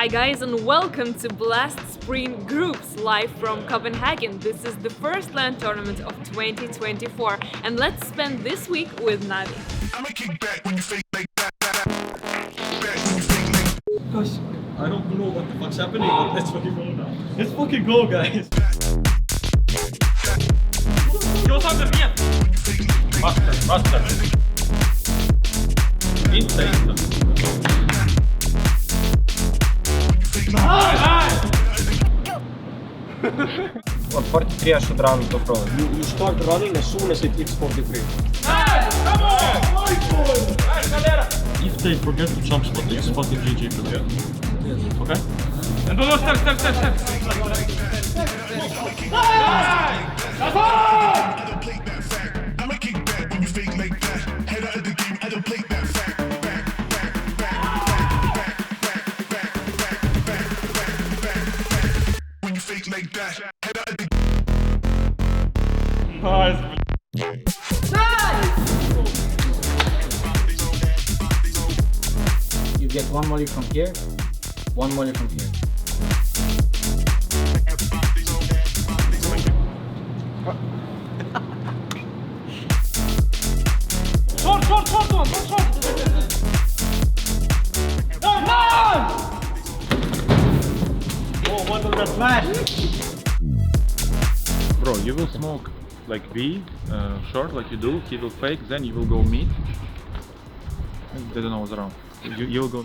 Hi guys and welcome to Blast Spring Groups live from Copenhagen. This is the first LAN tournament of 2024 and let's spend this week with Navi. I'ma kick back when you fake like that. Back when you fake like Guys, I don't know what the fuck's happening, but let's fucking go now. Let's fucking go, guys. Jag tar den igen! Master, master. Inte, inte. What 43 should run to front. You, you start running as soon as it hits 43. If they forget to jump spot, it's fucking GG for them. Okay? And då step, step, step, step. I'ma You get one molly from here, one molly from here. Short, short, short one, one short. No, no! Oh, what on the flash? Bro, you will smoke like B, uh, short like you do, he will fake, then you will go mid. They don't know what's wrong. You, you will go.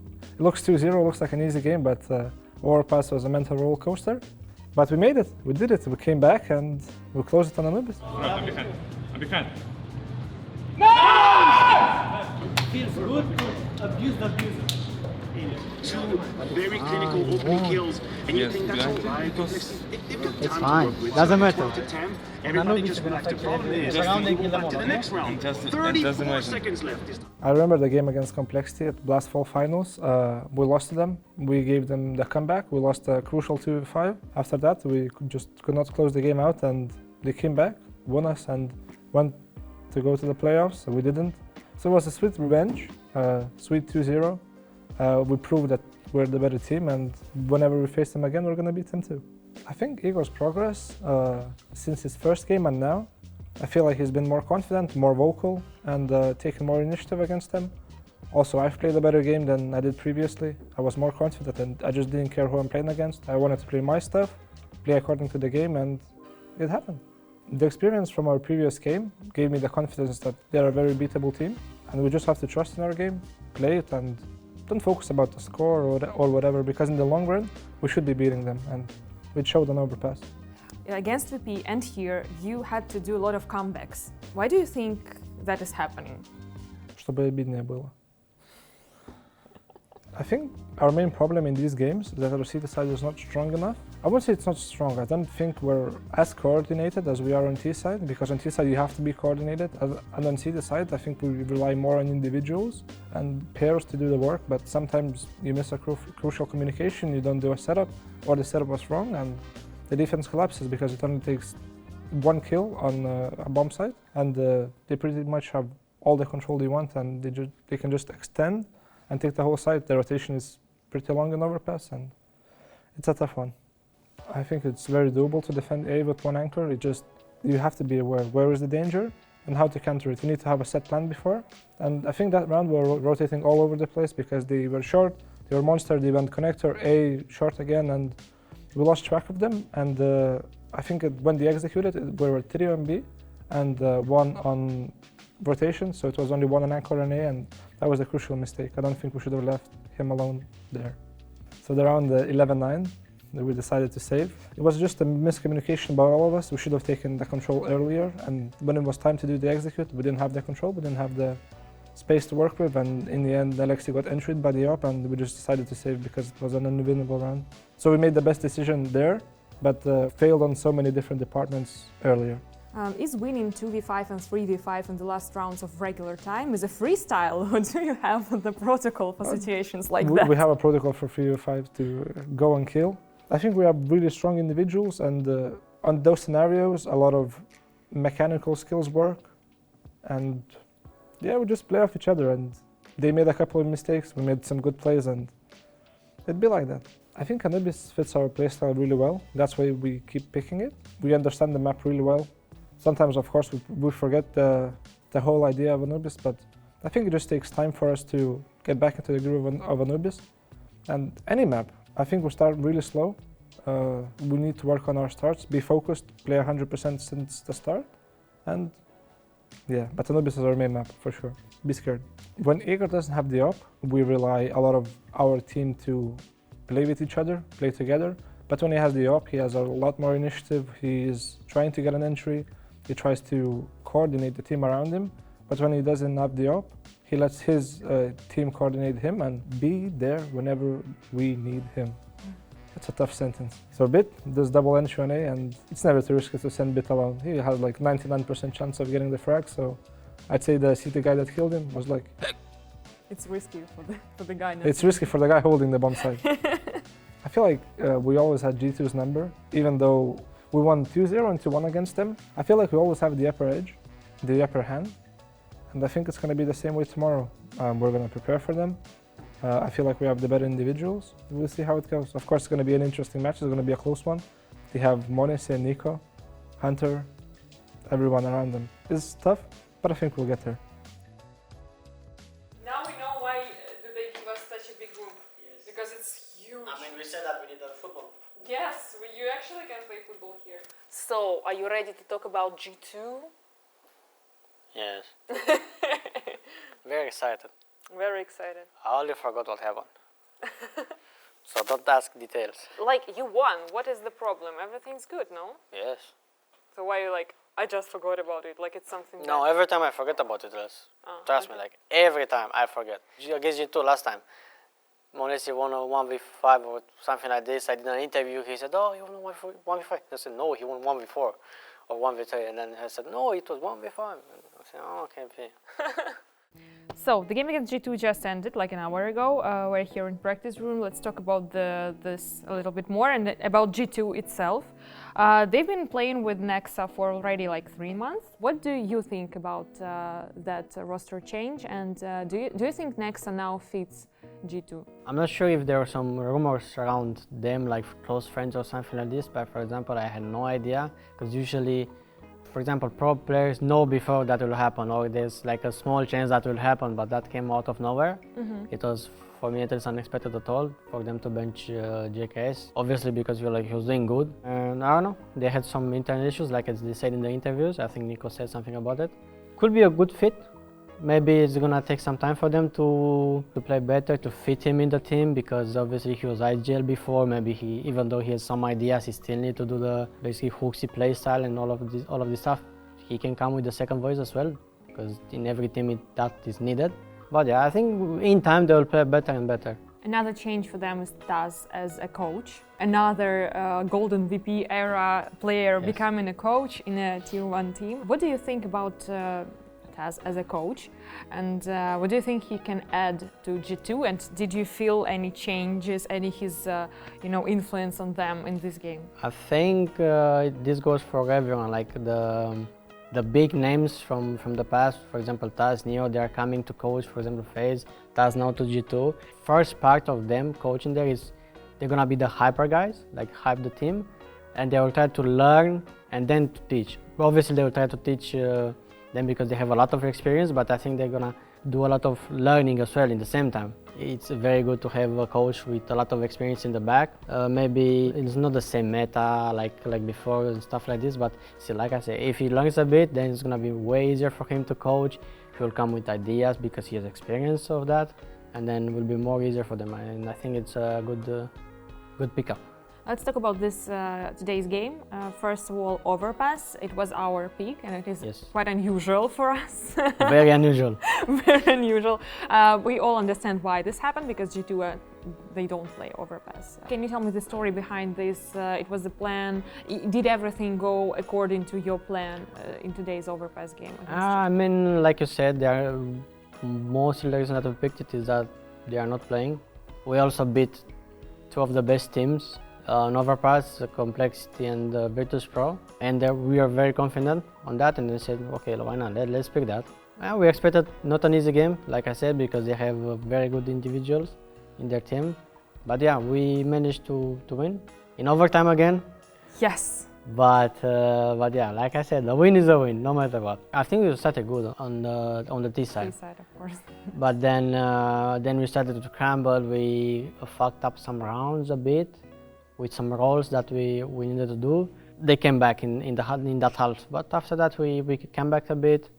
looks 2-0, looks like an easy game, but uh, Overpass was a mental roller coaster. But we made it, we did it, we came back and we closed it on Olympus. I'm behind. I'm behind. Feels good to abuse the abuser. Two very clinical opening kills, and you think that's all right? It's fine. Doesn't matter. Everybody just relax. The problem is, you go back to the next round. 34 seconds left. This I remember the game against Complexity at Blast Fall Finals. Uh, we lost to them. We gave them the comeback. We lost a crucial 2-5. After that, we could just could not close the game out, and they came back, won us, and went to go to the playoffs. We didn't. So it was a sweet revenge, uh, sweet 2-0. Uh, we proved that we're the better team, and whenever we face them again, we're gonna beat them too. I think Igor's progress uh, since his first game and now I feel like he's been more confident, more vocal, and uh, taken more initiative against them. Also, I've played a better game than I did previously. I was more confident and I just didn't care who I'm playing against. I wanted to play my stuff, play according to the game, and it happened. The experience from our previous game gave me the confidence that they're a very beatable team, and we just have to trust in our game, play it, and don't focus about the score or, or whatever, because in the long run, we should be beating them, and it showed on overpass. Against VP and here you had to do a lot of comebacks. Why do you think that is happening? чтобы обиднее было. I think our main problem in these games is that our CT side is not strong enough. I won't say it's not strong. I don't think we're as coordinated as we are on T side because on T side you have to be coordinated, and on CT side I think we rely more on individuals and pairs to do the work. But sometimes you miss a cru- crucial communication, you don't do a setup, or the setup was wrong, and the defense collapses because it only takes one kill on uh, a bomb site, and uh, they pretty much have all the control they want, and they they can just extend and take the whole site. The rotation is pretty long in overpass, and it's a tough one. I think it's very doable to defend A with one anchor. It just you have to be aware where is the danger and how to counter it. You need to have a set plan before. And I think that round we were rotating all over the place because they were short, they were monster, they went connector A short again, and we lost track of them. And uh, I think it, when they executed, it, we were three on B and uh, one on rotation, so it was only one on anchor and A, and that was a crucial mistake. I don't think we should have left him alone there. So the round uh, 11-9 that we decided to save. It was just a miscommunication by all of us. We should have taken the control earlier, and when it was time to do the execute, we didn't have the control, we didn't have the space to work with, and in the end, Alexi got entries by the op, and we just decided to save because it was an unwinnable round. So we made the best decision there, but uh, failed on so many different departments earlier. Um, is winning 2v5 and 3v5 in the last rounds of regular time is a freestyle, or do you have the protocol for situations like we, that? we have a protocol for 3v5 to uh, go and kill. I think we are really strong individuals, and uh, on those scenarios, a lot of mechanical skills work. And yeah, we just play off each other. And they made a couple of mistakes, we made some good plays, and it'd be like that. I think Anubis fits our playstyle really well. That's why we keep picking it. We understand the map really well. Sometimes, of course, we, we forget the, the whole idea of Anubis, but I think it just takes time for us to get back into the groove of, of Anubis. And any map, I think we start really slow. Uh, we need to work on our starts, be focused, play 100% since the start. And yeah, but is our main map for sure. Be scared. When Igor doesn't have the op, we rely a lot of our team to play with each other, play together. But when he has the op, he has a lot more initiative. He is trying to get an entry. He tries to coordinate the team around him. But when he doesn't have the op, he lets his uh, team coordinate him and be there whenever we need him. It's a tough sentence. So Bit does double entry and it's never too risky to send Bit alone. He had like 99% chance of getting the frag, so I'd say the city guy that killed him was like, It's risky for the, for the guy. it's risky for the guy holding the bomb site. I feel like uh, we always had G2's number, even though we won 2-0 and 2-1 against them. I feel like we always have the upper edge, the upper hand, and I think it's going to be the same way tomorrow. Um, we're going to prepare for them. Uh, I feel like we have the better individuals. We'll see how it goes. Of course, it's going to be an interesting match. It's going to be a close one. They have Mones and Nico, Hunter, everyone around them. It's tough, but I think we'll get there. Now we know why uh, do they give us such a big room. Yes. Because it's huge. I mean, we said that we need a football. Yes, we, you actually can play football here. So, are you ready to talk about G2? Yes. Very excited. Very excited. I only forgot what happened. so don't ask details. Like, you won. What is the problem? Everything's good, no? Yes. So, why you like, I just forgot about it? Like, it's something. No, every time I forget about it. Oh, Trust okay. me, like every time I forget. Against you two last time. Monesi won a 1v5 or something like this. I did an interview. He said, Oh, you won a 1v5. I said, No, he won 1v4 or 1v3. And then I said, No, it was 1v5. I said, Oh, okay." So the game against G2 just ended like an hour ago. Uh, we're here in practice room. Let's talk about the, this a little bit more and about G2 itself. Uh, they've been playing with Nexa for already like three months. What do you think about uh, that roster change? And uh, do you do you think Nexa now fits G2? I'm not sure if there are some rumors around them, like close friends or something like this, but for example, I had no idea because usually, for example, pro players know before that will happen, or there's like a small chance that will happen, but that came out of nowhere. It was for me it is unexpected at all for them to bench uh, JKS. Obviously because he, like, he was doing good, and I don't know, they had some internal issues, like as they said in the interviews. I think Nico said something about it. Could be a good fit, maybe it's gonna take some time for them to to play better to fit him in the team because obviously he was IGL before maybe he even though he has some ideas he still need to do the basically hooksy play style and all of this all of this stuff he can come with the second voice as well because in every team it, that is needed but yeah I think in time they will play better and better Another change for them is Taz as a coach. Another uh, Golden VP era player Yes. becoming a coach in a tier one team. What do you think about uh, Taz as a coach? And uh, what do you think he can add to G2? And did you feel any changes, any his uh, you know influence on them in this game? I think uh, this goes for everyone. Like the the big names from from the past, for example, Taz, Neo, they are coming to coach. For example, FaZe, Taz now to G2. First part of them coaching there is they're gonna be the hyper guys, like hype the team, and they will try to learn and then to teach. Obviously, they will try to teach uh, them because they have a lot of experience, but I think they're gonna do a lot of learning as well in the same time. It's very good to have a coach with a lot of experience in the back. Uh, maybe it's not the same meta like like before and stuff like this, but see, like I say, if he learns a bit, then it's gonna be way easier for him to coach. He will come with ideas because he has experience of that, and then it will be more easier for them. And I think it's a good uh, good pickup. Let's talk about this uh, today's game. Uh, first of all, overpass. It was our peak, and it is Yes. quite unusual for us. Very unusual. Very unusual. Uh, we all understand why this happened because G2 uh, they don't play overpass. Can you tell me the story behind this? Uh, it was the plan. Did everything go according to your plan uh, in today's overpass game? Ah, I mean, like you said, they are mostly the reason that we picked it is that they are not playing. We also beat two of the best teams uh, uh, Complexity and uh, Virtus Pro, and uh, we are very confident on that. And they said, okay, why not? Let, let's pick that. Uh, we expected not an easy game, like I said, because they have uh, very good individuals in their team. But yeah, we managed to, to win in overtime again. Yes. But uh, but yeah, like I said, the win is a win, no matter what. I think we started good on the on the T side, This side, of course. but then uh, then we started to scramble. We fucked up some rounds a bit with some roles that we, we needed to do. They came back in in the in that half, but after that we we came back a bit.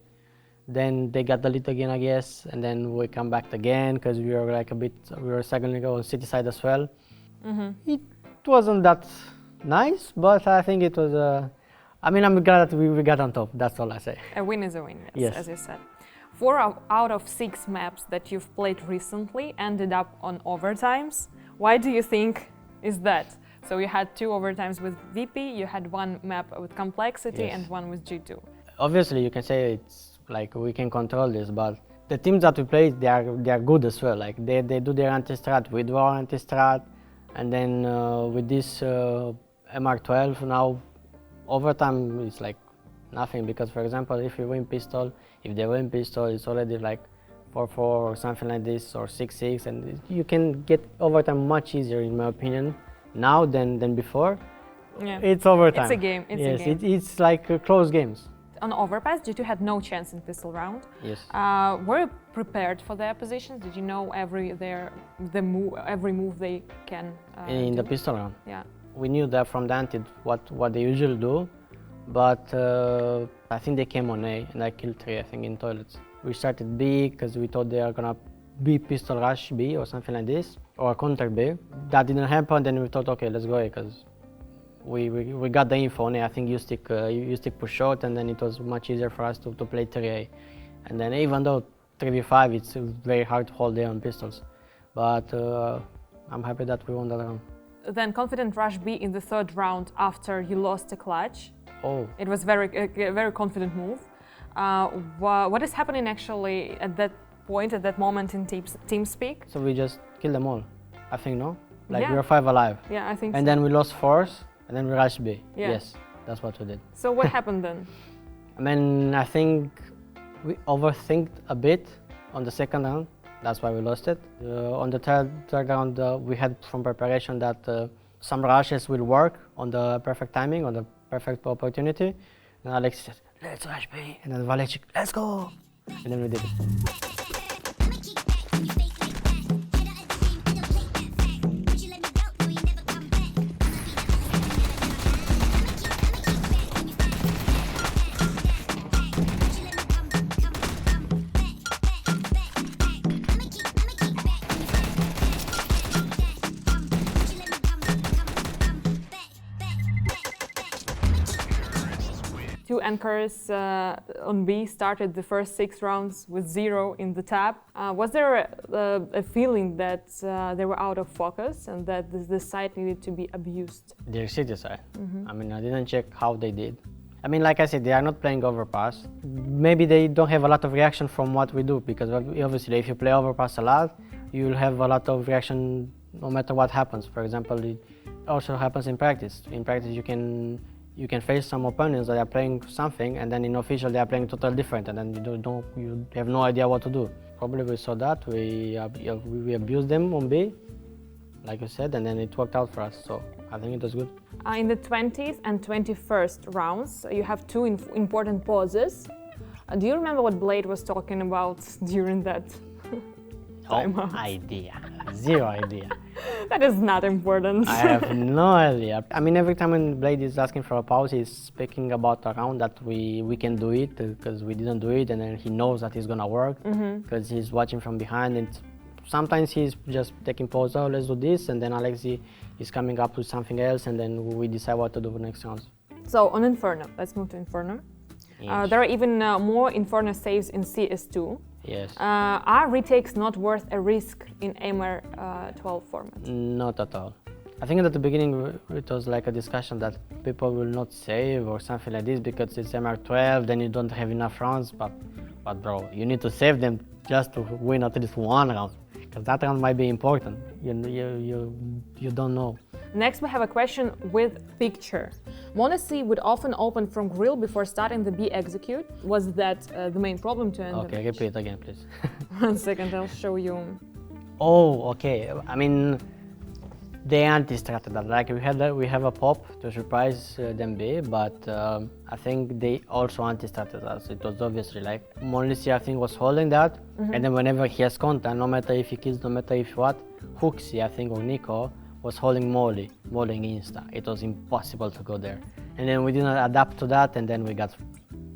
Then they got the lead again, I guess, and then we come back again because we were like a bit we were struggling on city side as well. It wasn't that nice, but I think it was. Uh, I mean, I'm glad that we, we got on top. That's all I say. A win is a win, yes, Yes. as you said. Four out of six maps that you've played recently ended up on overtimes. Why do you think is that? So you had two overtimes with VP, you had one map with complexity, Yes. and one with G2. Obviously, you can say it's like we can control this, but the teams that we play, they are they are good as well. Like they, they do their anti-strat, we do our anti-strat, and then uh, with this uh, MR12 now, overtime is like nothing because, for example, if you win pistol, if they win pistol, it's already like 4-4 or something like this or 6-6, and you can get overtime much easier, in my opinion, now than than before. Yeah. It's overtime. It's a game, it's a yes, game. It, it's like uh, close games. On overpass, G2 had no chance in pistol round. Yes. Uh, were you prepared for their positions? Did you know every their the move every move they can uh, in the do? pistol round. Yeah. We knew that from the ante what what they usually do, but uh, I think they came on A and I killed three. I think in toilets. We started B because we thought they are gonna be pistol rush B or something like this or contact B. That didn't happen. Then we thought, okay, let's go because we, we, we got the info on A. I think you stick uh, you stick push short, and then it was much easier for us to, to play 3A. And then even though 3v5, it's very hard to hold A on pistols, but uh, I'm happy that we won that round. Then confident rush B in the third round after you lost a clutch. Oh. It was very a, a very confident move. Uh, wha- what is happening actually at that point, at that moment in Teams, TeamSpeak? So we just killed them all. I think no. Like Yeah. we were five alive. Yeah, I think And so. then we lost fours, and then we rushed B. Yeah. Yes, that's what we did. So what happened then? I mean, I think we overthinked a bit on the second round. That's why we lost it. Uh, on the third, third round, uh, we had from preparation that uh, some rushes will work on the perfect timing, on the perfect opportunity. And Alex said, let's rush B. And then Valechik, let's go. And then we did it. Anchors uh, on B started the first six rounds with zero in the tab. Uh, was there a, a, feeling that uh, they were out of focus and that the, the site needed to be abused? Their city side. I mean, I didn't check how they did. I mean, like I said, they are not playing overpass. Maybe they don't have a lot of reaction from what we do because obviously, if you play overpass a lot, you will have a lot of reaction no matter what happens. For example, it also happens in practice. In practice, you can you can face some opponents that are playing something, and then in official they are playing totally different, and then you don't, don't you have no idea what to do. Probably we saw that we ab- we abused them on B, like you said, and then it worked out for us. So I think it was good. Uh, in the 20th and 21st rounds, you have two inf- important pauses. Uh, do you remember what Blade was talking about during that? Time? No idea. Zero idea. That is not important. I have no idea. I mean, every time when Blade is asking for a pause, he's speaking about a round that we, we can do it because we didn't do it, and then he knows that it's gonna work because he's watching from behind. And sometimes he's just taking pause. Oh, let's do this, and then Alexi is coming up with something else, and then we decide what to do next round. So on Inferno, let's move to Inferno. Uh, there are even uh, more Inferno saves in CS2. Yes. Uh, are retakes not worth a risk in AMR uh, 12 format? Not at all. I think at the beginning it was like a discussion that people will not save or something like this because it's MR12, then you don't have enough rounds. But, but bro, you need to save them just to win at least one round, because that round might be important. You, you, you, you don't know. Next, we have a question with picture. Monacy would often open from grill before starting the B execute. Was that uh, the main problem to end? the Okay, repeat again, please. One second, I'll show you. Oh, okay. I mean, they anti-started that. Like we had, a, we have a pop to surprise uh, them B, but um, I think they also anti-started us. It was obviously like Monlisi, I think, was holding that, and then whenever he has contact, no matter if he kills, no matter if what, Hooksy, I think, or Nico was holding Molly, mollying Insta. It was impossible to go there, and then we didn't adapt to that, and then we got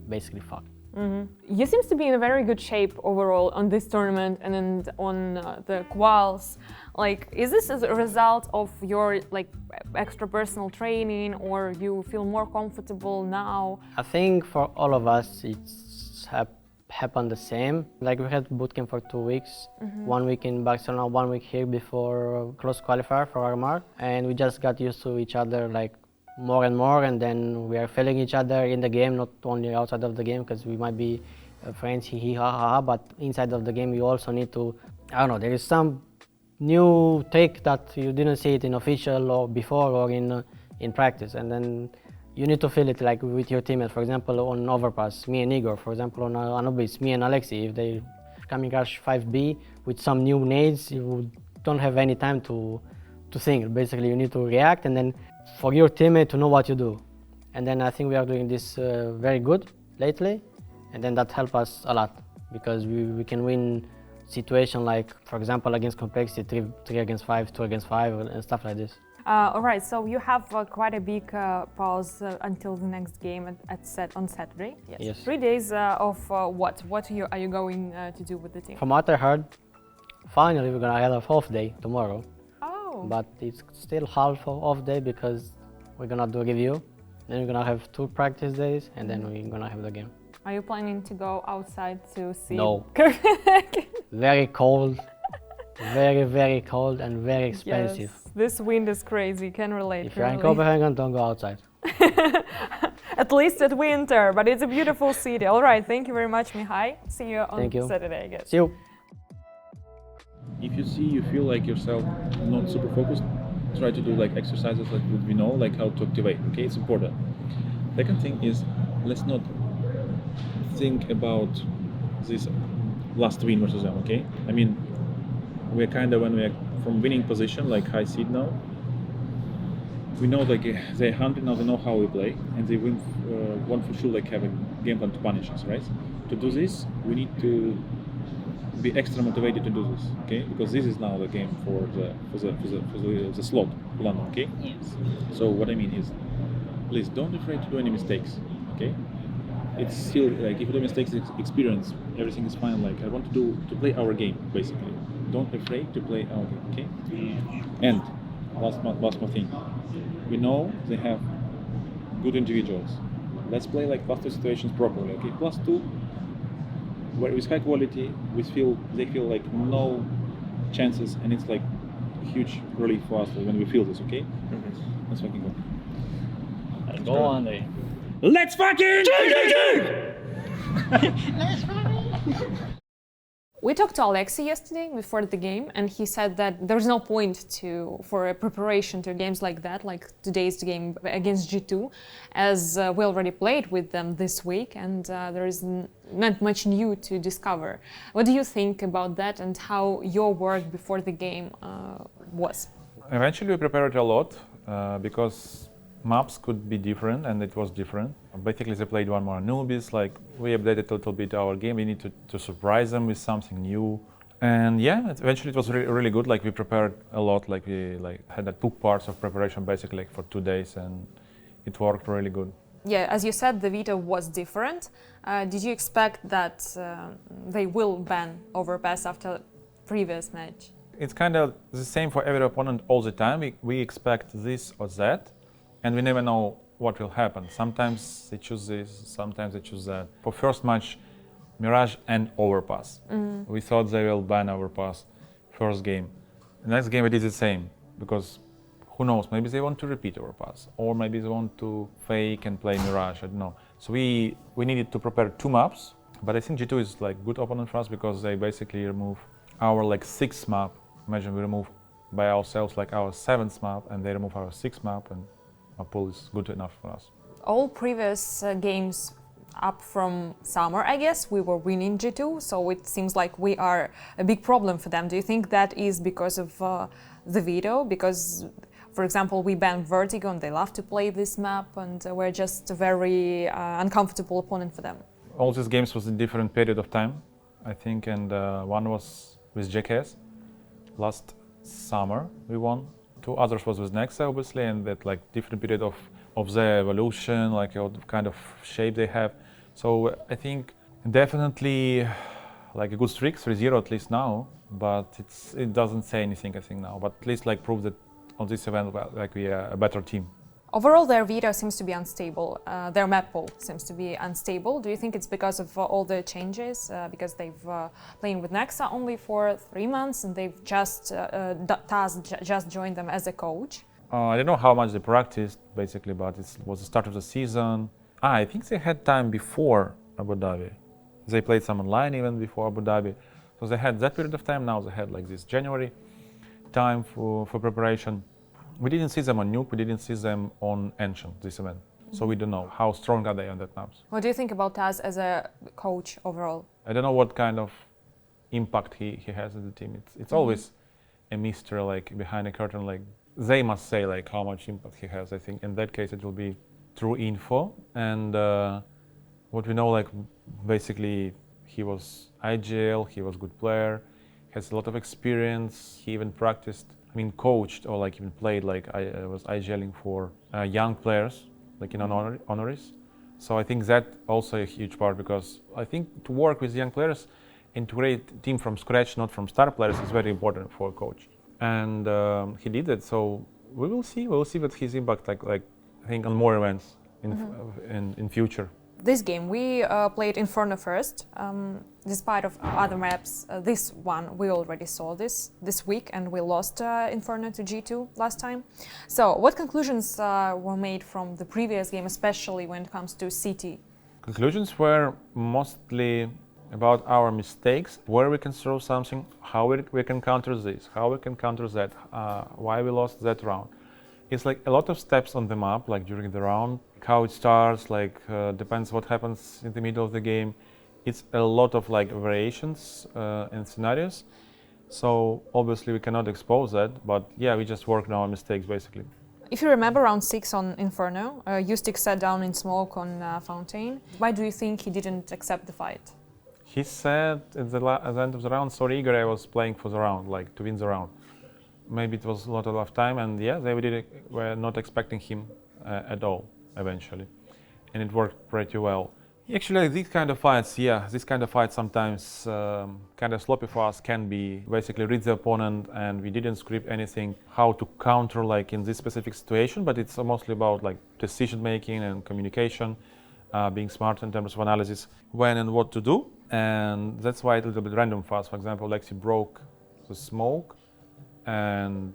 basically fucked. You seems to be in a very good shape overall on this tournament and on uh, the quals. Like, is this as a result of your like extra personal training, or you feel more comfortable now? I think for all of us, it's hap- happened the same. Like we had bootcamp for two weeks, one week in Barcelona, one week here before close qualifier for Armar, and we just got used to each other like more and more, and then we are feeling each other in the game, not only outside of the game, because we might be uh, friends, hee hee ha ha ha, but inside of the game, you also need to, I don't know, there is some new trick that you didn't see it in official or before or in uh, in practice. And then you need to feel it like with your teammates. For example on overpass me and igor for example on anubis me and alexi if they coming rush 5b with some new nades you don't have any time to to think. Basically you need to react and then for your teammate to know what you do. And then i think we are doing this uh, very good lately and then that help us a lot because we, we can win situation like for example against complexity three, three against five two against five and stuff like this all right, so you have uh, quite a big uh, pause uh, until the next game at, at set on Saturday. Yes. Three days uh, of uh, what? What are you, are you going uh, to do with the team? from what i heard finally we're gonna have a half day tomorrow Oh. but it's still half of off day because we're gonna do a review then we're gonna have two practice days and then we're gonna have the game Are you planning to go outside to see? No. very cold very very cold and very expensive Yes, this wind is crazy. Can relate. if you're in really. copenhagen don't go outside At least at winter, but it's a beautiful city. All right, thank you very much, Mihai. See you on Thank you. Saturday, I guess. see you if you see you feel like yourself not super focused try to do like exercises like what we know like how to activate okay it's important second thing is let's not think about this last win versus them okay i mean we're kind of when we're from winning position like high seed now we know like they're hungry now they know how we play and they win uh, want for sure like have a game plan to punish us right to do this we need to be extra motivated to do this, okay? Because this is now the game for the for the for the, for the, the slot plan, okay? Yes. So what I mean is, please don't be afraid to do any mistakes, okay? It's still like if you do mistakes, it's experience. Everything is fine. Like I want to do to play our game, basically. Don't be afraid to play our game, okay? And last mo- last more thing, we know they have good individuals. Let's play like plus two situations properly, okay? Plus two where with high quality, we feel they feel like no chances, and it's like huge relief for us when we feel this. Okay, mm-hmm. let's fucking go. Go on, then. Let's fucking We talked to Alexei yesterday before the game, and he said that there's no point to for a preparation to games like that, like today's game against G2, as uh, we already played with them this week, and uh, there is not much new to discover. What do you think about that, and how your work before the game uh, was? Eventually, we prepared a lot uh, because maps could be different, and it was different. Basically, they played one more Anubis. Like we updated a little bit our game. We need to, to surprise them with something new. And yeah, it- eventually it was really, really good. Like we prepared a lot. Like we like had two parts of preparation basically like for two days, and it worked really good. Yeah, as you said, the veto was different. Uh, did you expect that uh, they will ban Overpass after previous match? It's kind of the same for every opponent all the time. We, we expect this or that, and we never know what will happen. Sometimes they choose this, sometimes they choose that. For first match, Mirage and Overpass. Mm. We thought they will ban Overpass first game. The next game we did the same because who knows? Maybe they want to repeat Overpass, or maybe they want to fake and play Mirage. I don't know. So we we needed to prepare two maps, but I think G2 is like good opponent for us because they basically remove our like sixth map. Imagine we remove by ourselves like our seventh map, and they remove our sixth map, and pool is good enough for us. All previous uh, games up from summer, I guess, we were winning G2, so it seems like we are a big problem for them. Do you think that is because of uh, the veto? Because, for example, we banned Vertigo and they love to play this map, and uh, we're just a very uh, uncomfortable opponent for them. all these games was in different period of time, I think, and uh, one was with JKS last summer we won. Others was with Nexa, obviously, and that like different period of of their evolution, like what kind of shape they have. So I think definitely like a good streak, 3-0 at least now, but it's it doesn't say anything I think now, but at least like prove that on this event like we are a better team. Overall, their veto seems to be unstable. Uh, their map pool seems to be unstable. Do you think it's because of uh, all the changes? Uh, because they've uh, playing with Nexa only for three months and they've just uh, uh, Taz just joined them as a coach. Uh, I don't know how much they practiced basically, but it was the start of the season. Ah, I think they had time before Abu Dhabi. They played some online even before Abu Dhabi. So they had that period of time. Now they had like this January time for, for preparation. We didn't see them on Nuke, we didn't see them on Ancient, this event. So we don't know how strong are they on that maps. What do you think about Taz as a coach overall? I don't know what kind of impact he, he has in the team. It's, it's always a mystery, like behind a curtain. Like they must say, like how much impact he has. I think in that case it will be true info. And uh, what we know, like basically he was IGL, he was good player, has a lot of experience. He even practiced, I mean, coached or like even played. Like I, I was IGLing for uh, young players, like in honor, honoris. So I think that also a huge part because I think to work with young players and to create a team from scratch, not from star players, is very important for a coach. And um, he did it. So we will see. We will see what his impact like. Like I think on more events in f- in, in future. This game we uh, played Inferno first. Um, despite of other maps, uh, this one we already saw this this week, and we lost uh, Inferno to G2 last time. So, what conclusions uh, were made from the previous game, especially when it comes to CT? Conclusions were mostly about our mistakes, where we can throw something, how we, we can counter this, how we can counter that, uh, why we lost that round. It's like a lot of steps on the map, like during the round, how it starts, like uh, depends what happens in the middle of the game. It's a lot of like variations uh, and scenarios. So obviously we cannot expose that, but yeah, we just work on our mistakes basically. If you remember round six on Inferno, uh, sat down in smoke on uh, Fountain. Why do you think he didn't accept the fight? He said at the, la- at the end of the round, sorry Igor, I was playing for the round, like to win the round. Maybe it was a lot of time, and yeah, they did were not expecting him uh, at all eventually, and it worked pretty well. Actually, these kind of fights, yeah, this kind of fights sometimes um, kind of sloppy for us can be basically read the opponent, and we didn't script anything how to counter like in this specific situation, but it's mostly about like decision making and communication, uh, being smart in terms of analysis, when and what to do, and that's why it's a little bit random for us. For example, Lexi broke the smoke, and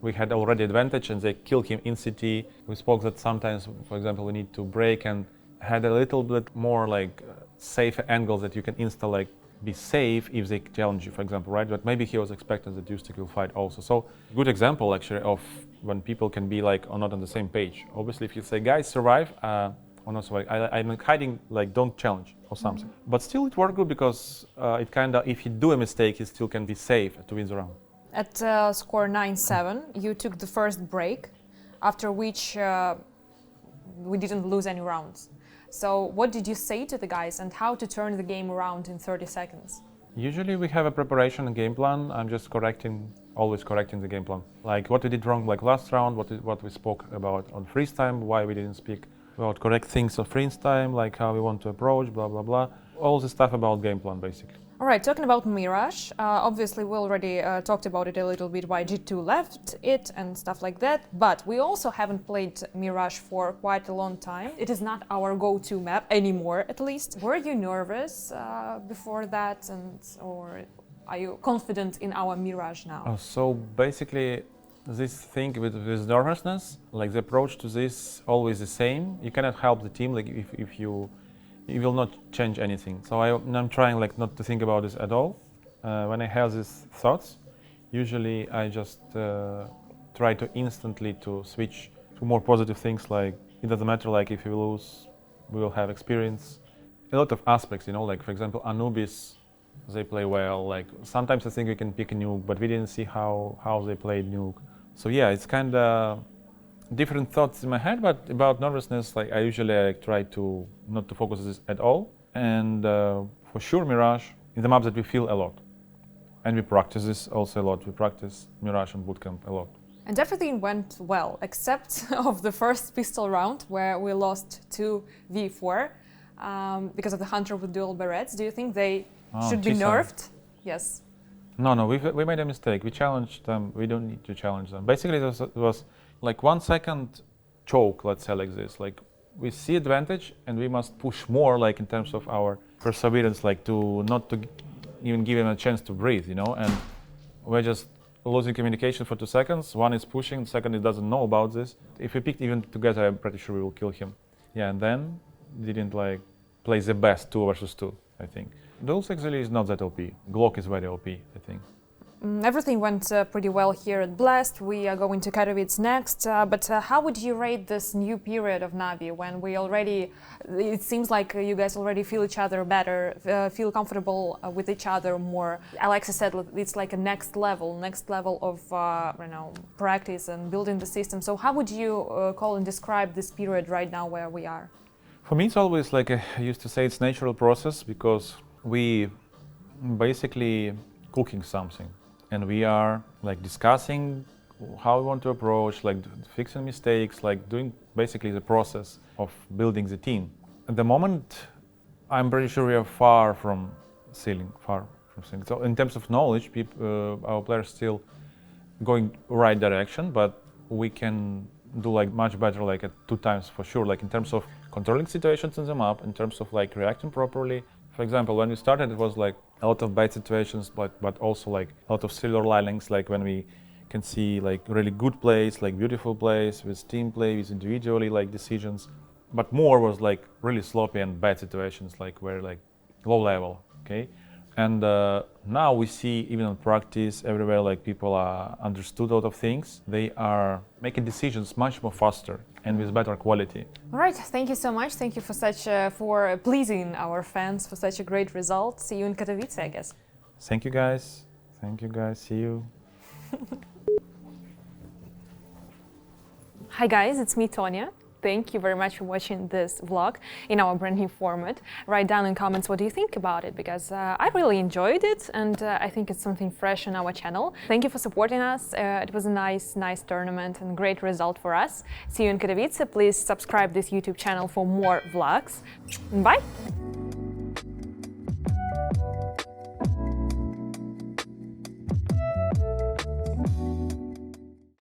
we had already advantage and they killed him in city. We spoke that sometimes, for example, we need to break and had a little bit more like safe angles that you can install like be safe if they challenge you, for example, right? But maybe he was expecting that Ustic will fight also. So good example actually of when people can be like or not on the same page. Obviously, if you say guys survive, uh, or not survive, I, I'm hiding like don't challenge or something. But still, it worked good because uh, it kind of if you do a mistake, he still can be safe to win the round. At uh, score 9 7, you took the first break, after which uh, we didn't lose any rounds. So, what did you say to the guys and how to turn the game around in 30 seconds? Usually we have a preparation and game plan. I'm just correcting, always correcting the game plan. Like what we did wrong, like last round, what, what we spoke about on freeze time, why we didn't speak about correct things on freeze time, like how we want to approach, blah blah blah. All the stuff about game plan basically. All right, talking about Mirage, uh, obviously we already uh, talked about it a little bit why G2 left it and stuff like that, but we also haven't played Mirage for quite a long time. It is not our go-to map anymore, at least. Were you nervous uh, before that, and or are you confident in our Mirage now? Uh, so basically, this thing with, with nervousness, like the approach to this always the same. You cannot help the team like if, if you you will not change anything. So I, I'm trying like not to think about this at all. Uh, when I have these thoughts, usually I just uh, try to instantly to switch to more positive things. Like it doesn't matter like if we lose, we will have experience. A lot of aspects, you know, like for example Anubis, they play well. Like sometimes I think we can pick a nuke, but we didn't see how how they played nuke. So yeah, it's kind of different thoughts in my head, but about nervousness, like I usually like, try to not to focus this at all. And uh, for sure, Mirage is the map that we feel a lot, and we practice this also a lot. We practice Mirage and bootcamp a lot. And everything went well, except of the first pistol round where we lost two V4 um, because of the hunter with dual berets. Do you think they Oh, should be nerfed? Yes. No, no, we we made a mistake. We challenged them. We don't need to challenge them. Basically, it was, it was like one second choke. Let's say like this. Like we see advantage, and we must push more. Like in terms of our perseverance, like to not to even give him a chance to breathe. You know, and we're just losing communication for two seconds. One is pushing, second it doesn't know about this. If we picked even together, I'm pretty sure we will kill him. Yeah, and then didn't like play the best two versus two. I think. Dulce actually is not that OP. Glock is very OP. I think. Mm, Everything went uh, pretty well here at Blast. We are going to Katowice next. Uh, but uh, how would you rate this new period of Navi when we already, it seems like you guys already feel each other better, uh, feel comfortable uh, with each other more? Alexa said it's like a next level, next level of, uh, you know, practice and building the system. So how would you call and describe this period right now where we are? For me, it's always like I used to say, it's natural process because we basically cooking something, and we are like discussing how we want to approach, like fixing mistakes, like doing basically the process of building the team. At the moment, I'm pretty sure we are far from ceiling, far from ceiling. So in terms of knowledge, peop uh, our players still going right direction, but we can do like much better, like at two times for sure. Like in terms of controlling situations in the map, in terms of like reacting properly. For example, when we started, it was like a lot of bad situations, but but also like a lot of silver linings, like when we can see like really good plays, like beautiful plays with team play, with individually like decisions. But more was like really sloppy and bad situations, like where like low level. Okay, and uh, now we see even in practice everywhere like people are understood a lot of things. They are making decisions much more faster and with better quality. All right, thank you so much. Thank you for such uh, for pleasing our fans for such a great result. See you in Katowice, I guess. Thank you guys. Thank you guys. See you. Hi guys, it's me Tonya. Thank you very much for watching this vlog in our brand new format. Write down in comments what do you think about it because uh, I really enjoyed it and uh, I think it's something fresh on our channel. Thank you for supporting us. Uh, it was a nice, nice tournament and great result for us. See you in Katowice. Please subscribe this YouTube channel for more vlogs. Bye.